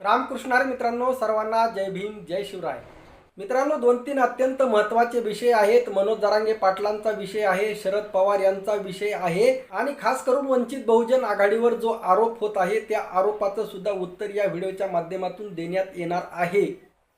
रामकृष्णार मित्रांनो सर्वांना जय भीम जय शिवराय. मित्रांनो दोन तीन अत्यंत महत्त्वाचे विषय आहेत. मनोज जरांगे पाटलांचा विषय आहे शरद पवार यांचा विषय आहे आणि खास करून वंचित बहुजन आघाडीवर जो आरोप होत आहे त्या आरोपाचं सुद्धा उत्तर या व्हिडिओच्या माध्यमातून देण्यात येणार आहे.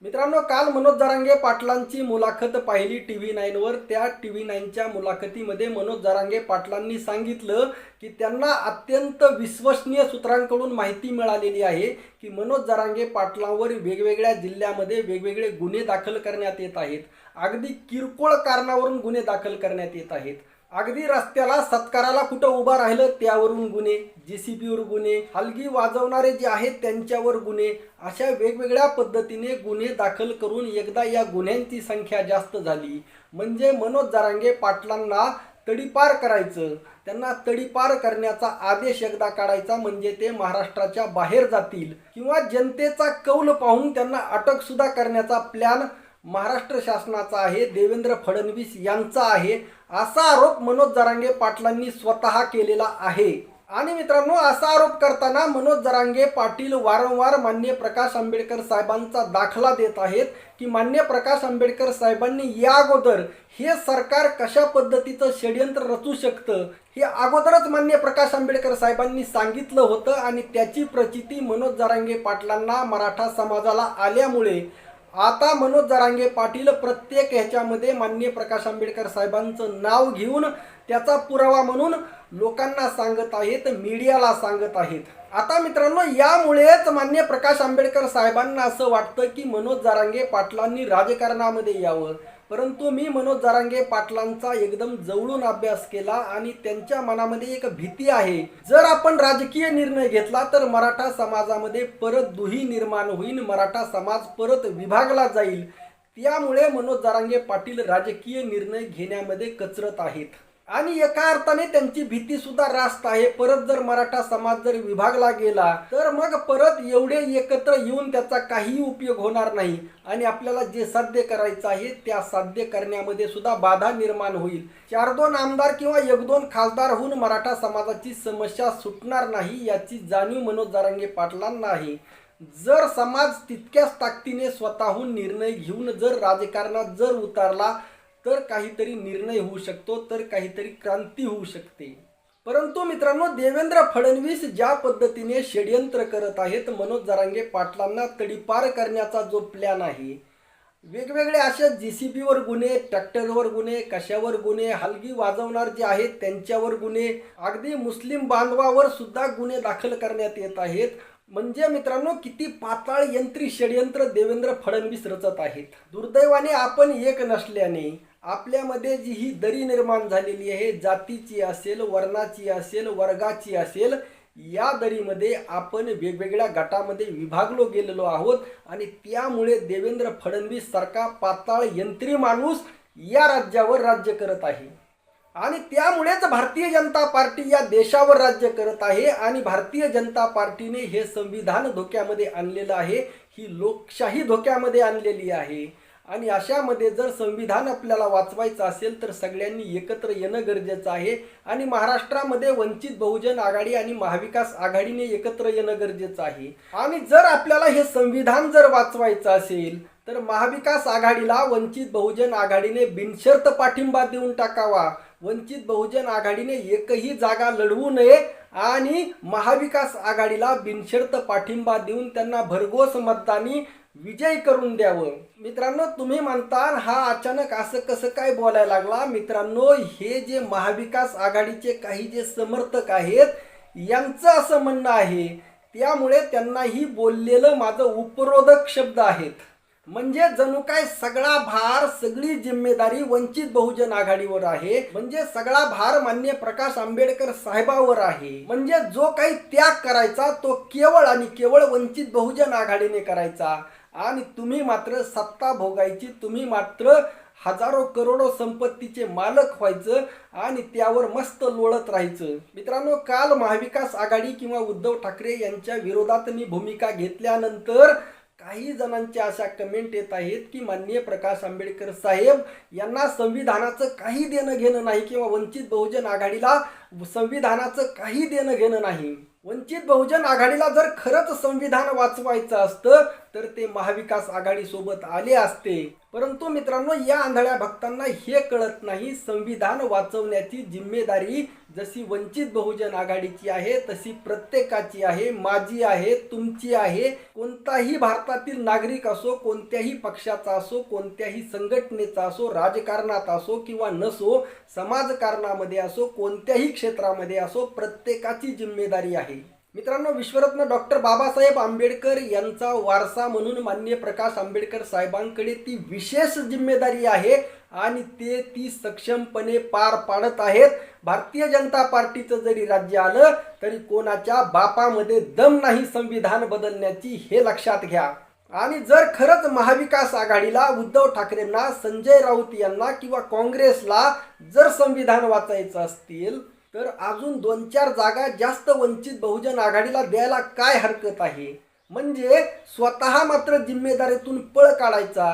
मित्रांनो काल मनोज जरांगे पाटलांची मुलाखत पाहिली टी व्ही नाईनवर त्या टी व्ही नाईनच्या मुलाखतीमध्ये मनोज जरांगे पाटलांनी सांगितलं की त्यांना अत्यंत विश्वसनीय सूत्रांकडून माहिती मिळालेली आहे की मनोज जरांगे पाटलांवर वेगवेगळ्या जिल्ह्यामध्ये वेगवेगळे गुन्हे दाखल करण्यात येत आहेत. अगदी किरकोळ कारणावरून गुन्हे दाखल करण्यात येत आहेत. अगदी रस्त्याला सत्काराला कुठं उभा राहिलं त्यावरून गुन्हे जे सी बीवर गुन्हे हलगी वाजवणारे जे आहेत त्यांच्यावर गुन्हे अशा वेगवेगळ्या पद्धतीने गुन्हे दाखल करून एकदा या गुन्ह्यांची संख्या जास्त झाली. म्हणजे मनोज जरांगे पाटलांना तडीपार करायचं. त्यांना तडीपार करण्याचा आदेश एकदा काढायचा म्हणजे ते महाराष्ट्राच्या बाहेर जातील. किंवा जनतेचा कौल पाहून त्यांना अटकसुद्धा करण्याचा प्लॅन महाराष्ट्र शासनाचा आहे देवेंद्र फडणवीस यांचा आहे असा आरोप मनोज जरांगे पाटलांनी स्वतः केलेला आहे. आणि मित्रांनो असा आरोप करताना मनोज जरांगे पाटील वारंवार मान्य प्रकाश आंबेडकर साहेबांचा दाखला देत आहेत की मान्य प्रकाश आंबेडकर साहेबांनी या अगोदर हे सरकार कशा पद्धतीचं षडयंत्र रचू शकतं हे अगोदरच मान्य प्रकाश आंबेडकर साहेबांनी सांगितलं होतं आणि त्याची प्रचिती मनोज जरांगे पाटलांना मराठा समाजाला आल्यामुळे आता मनोज जरांगे पाटील प्रत्येक ह्याच्यामध्ये मान्य प्रकाश आंबेडकर साहेबांचं नाव घेऊन त्याचा पुरावा म्हणून लोकांना सांगत आहेत मीडियाला सांगत आहेत. आता मित्रांनो यामुळेच मान्य प्रकाश आंबेडकर साहेबांना असं वाटतं की मनोज जरांगे पाटलांनी राजकारणामध्ये यावं. परंतु मी मनोज जारांगे पाटलांचा एकदम जवळून अभ्यास केला आणि त्यांच्या मनामध्ये एक भीती आहे. जर आपण राजकीय निर्णय घेतला तर मराठा समाजामध्ये परत दुही निर्माण होईल मराठा समाज परत विभागला जाईल. त्यामुळे मनोज जारांगे पाटील राजकीय निर्णय घेण्यामध्ये कचरत आहेत. आणि एका अर्थाने त्यांची भीती सुद्धा रास्त आहे. परत जर मराठा समाज जर विभागला गेला तर मग परत एवढे एकत्र येऊन त्याचा काहीही उपयोग होणार नाही. आणि आपल्याला जे साध्य करायचं आहे त्या साध्य करण्यामध्ये सुद्धा बाधा निर्माण होईल. चार दोन आमदार किंवा एक दोन खासदार होऊन मराठा समाजाची समस्या सुटणार नाही याची जाणीव मनोज जारांगे पाटलांना आहे. जर समाज तितक्याच ताकदीने स्वतःहून निर्णय घेऊन जर राजकारणात जर उतरला तर काहीतरी निर्णय होऊ शकतो तर काहीतरी क्रांती होऊ शकते. परंतु मित्रांनो देवेंद्र फडणवीस ज्या पद्धतीने षडयंत्र करत आहेत मनोज जरांगे पाटलांना तडीपार करण्याचा जो प्लॅन आहे वेगवेगळे अशा जी सी बीवर गुन्हे ट्रॅक्टरवर गुन्हे कशावर गुन्हे हलगी वाजवणार जे आहेत त्यांच्यावर गुन्हे अगदी मुस्लिम बांधवावर सुद्धा गुन्हे दाखल करण्यात येत आहेत. म्हणजे मित्रांनो किती पाताळ यंत्री षडयंत्र देवेंद्र फडणवीस रचत आहेत. दुर्दैवाने आपण एक नसल्याने आपल्यामध्ये जी ही दरी निर्माण झालेली आहे जातीची असेल वर्णाची असेल वर्गाची असेल या दरीमध्ये आपण वेगवेगळ्या गटामध्ये विभागलो गेलेलो आहोत आणि त्यामुळे देवेंद्र फडणवीस सारखा पाताळ यंत्री माणूस या राज्यावर राज्य करत आहे. आणि त्यामुळेच भारतीय जनता पार्टी या देशावर राज्य करत आहे आणि भारतीय जनता पार्टीने हे संविधान धोक्यामध्ये आणलेलं आहे. ही लोकशाही धोक्यामध्ये आणलेली आहे. आणि अशामध्ये जर संविधान आपल्याला वाचवायचं असेल तर सगळ्यांनी एकत्र येणं गरजेचं आहे. आणि महाराष्ट्रामध्ये वंचित बहुजन आघाडी आणि महाविकास आघाडीने एकत्र येणं गरजेचं आहे. आणि जर आपल्याला हे संविधान जर वाचवायचं असेल तर महाविकास आघाडीला वंचित बहुजन आघाडीने बिनशर्त पाठिंबा देऊन टाकावा. वंचित बहुजन आघाडीने एकही जागा लढवू नये आणि महाविकास आघाडीला बिनशर्त पाठिंबा देऊन त्यांना भरघोस मतदानी विजय करून द्यावं. मित्रांनो तुम्ही म्हणता हा अचानक असं कसं काय बोलायला लागला? मित्रांनो हे जे महाविकास आघाडीचे काही जे समर्थक आहेत यांचं असं म्हणणं आहे. त्यामुळे त्यांनाही बोललेलं माझं उपरोधक शब्द आहेत. म्हणजे जणू काय सगळा भार सगळी जिम्मेदारी वंचित बहुजन आघाडीवर आहे. म्हणजे सगळा भार मान्य प्रकाश आंबेडकर साहेबावर आहे. म्हणजे जो काही त्याग करायचा तो केवळ आणि केवळ वंचित बहुजन आघाडीने करायचा. आणि तुम्ही मात्र सत्ता भोगायची तुम्ही मात्र हजारो करोडो संपत्तीचे मालक व्हायचं आणि त्यावर मस्त लोळत राहायचं. मित्रांनो काल महाविकास आघाडी किंवा उद्धव ठाकरे यांच्या विरोधात मी भूमिका घेतल्यानंतर काही जणांच्या अशा कमेंट येत आहेत की माननीय प्रकाश आंबेडकर साहेब यांना संविधानाचं काही देणं घेणं नाही किंवा वंचित बहुजन आघाडीला संविधानाचं काही देणं घेणं नाही. वंचित बहुजन आघाडीला जर खरंच संविधान वाचवायचं असतं तर ते महाविकास आघाडी सोबत आले असते. परंतु मित्रांनो या आंधळ्या भक्तांना हे कळत नाही संविधान वाचवण्याची जिम्मेदारी जशी वंचित बहुजन आघाडीची आहे तशी प्रत्येकाची आहे माझी आहे तुमची आहे. कोणताही भारतातील नागरिक असो कोणत्याही पक्षाचा असो कोणत्याही संघटनेचा असो राजकारणात असो किंवा नसो समाजकारणामध्ये असो कोणत्याही क्षेत्रामध्ये असो प्रत्येकाची जिम्मेदारी आहे. मित्रांनो विश्वरत्न डॉक्टर बाबासाहेब आंबेडकर यांचा वारसा म्हणून मान्य प्रकाश आंबेडकर साहेबांकडे ती विशेष जिम्मेदारी आहे आणि ते ती सक्षमपणे पार पाडत आहेत. भारतीय जनता पार्टीचं जरी राज्य आलं तरी कोणाच्या बापामध्ये दम नाही संविधान बदलण्याची हे लक्षात घ्या. आणि जर खरंच महाविकास आघाडीला उद्धव ठाकरेंना संजय राऊत यांना किंवा काँग्रेसला जर संविधान वाचायचं असतील तर अजून दोन चार जागा जास्त वंचित बहुजन आघाडीला द्यायला काय हरकत आहे? म्हणजे स्वतः मात्र जिम्मेदारीतून पळ काढायचा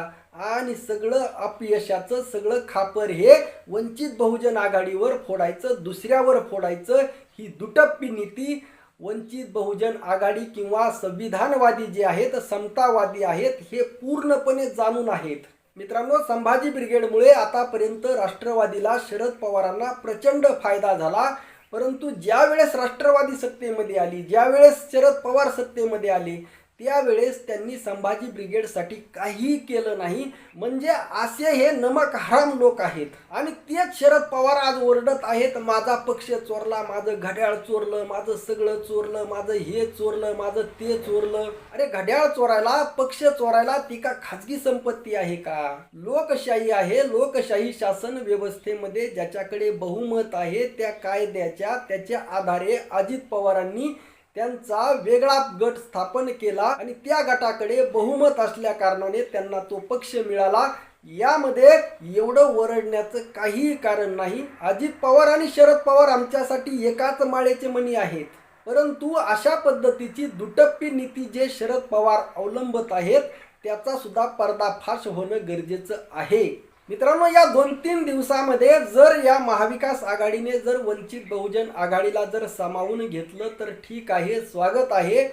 आणि सगळं अपयशाचं सगळं खापर हे वंचित बहुजन आघाडीवर फोडायचं दुसऱ्यावर फोडायचं ही दुटप्पी नीती. वंचित बहुजन आघाडी किंवा संविधानवादी जे आहेत समतावादी आहेत हे पूर्णपणे जाणून आहेत. मित्रांनो संभाजी ब्रिगेडमुळे आतापर्यंत राष्ट्रवादीला शरद पवारांना प्रचंड फायदा झाला. परंतु ज्यावेळेस राष्ट्रवादी सत्तेमध्ये आली ज्यावेळेस शरद पवार सत्तेमध्ये आले त्यावेळेस त्यांनी संभाजी ब्रिगेडसाठी काही केलं नाही. म्हणजे असे हे नमक हराम लोक आहेत. आणि तेच शरद पवार आज ओरडत आहेत माझा पक्ष चोरला माझं घड्याळ चोरलं माझं सगळं चोरलं माझं हे चोरलं माझं ते चोरलं. अरे घड्याळ चोरायला पक्ष चोरायला ती का खाजगी संपत्ती आहे का? लोकशाही आहे लोकशाही शासन व्यवस्थेमध्ये ज्याच्याकडे बहुमत आहे त्या कायद्याच्या त्याच्या आधारे अजित पवारांनी त्यांचा वेगळा गट स्थापन केला आणि त्या गटाकडे बहुमत असल्या कारणाने त्यांना तो पक्ष मिळाला. यामध्ये एवढं ओरडण्याचं काहीही कारण नाही. अजित पवार आणि शरद पवार आमच्यासाठी एकाच माळेचे मणी आहेत. परंतु अशा पद्धतीची दुटप्पी नीती जे शरद पवार अवलंबत आहेत त्याचा सुद्धा पर्दाफाश होणं गरजेचं आहे. मित्रांनो या दोन तीन दिवसामध्ये जर या महाविकास आघाडीने जर वंचित बहुजन आघाडीला जर सामावून घेतलं तर ठीक आहे स्वागत आहे.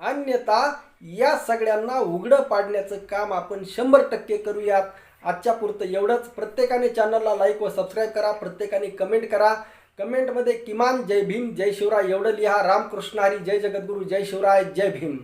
अन्यथा या सगळ्यांना उघडं पाडण्याचं काम आपण शंभर टक्के करूयात. आजच्या पुरतं एवढंच. प्रत्येकाने चॅनलला लाईक व सबस्क्राईब करा प्रत्येकाने कमेंट करा. कमेंटमध्ये किमान जय भीम जय शिवराय एवढं लिहा. रामकृष्ण हरी जय जगद्गुरू जय शिवराय जय भीम.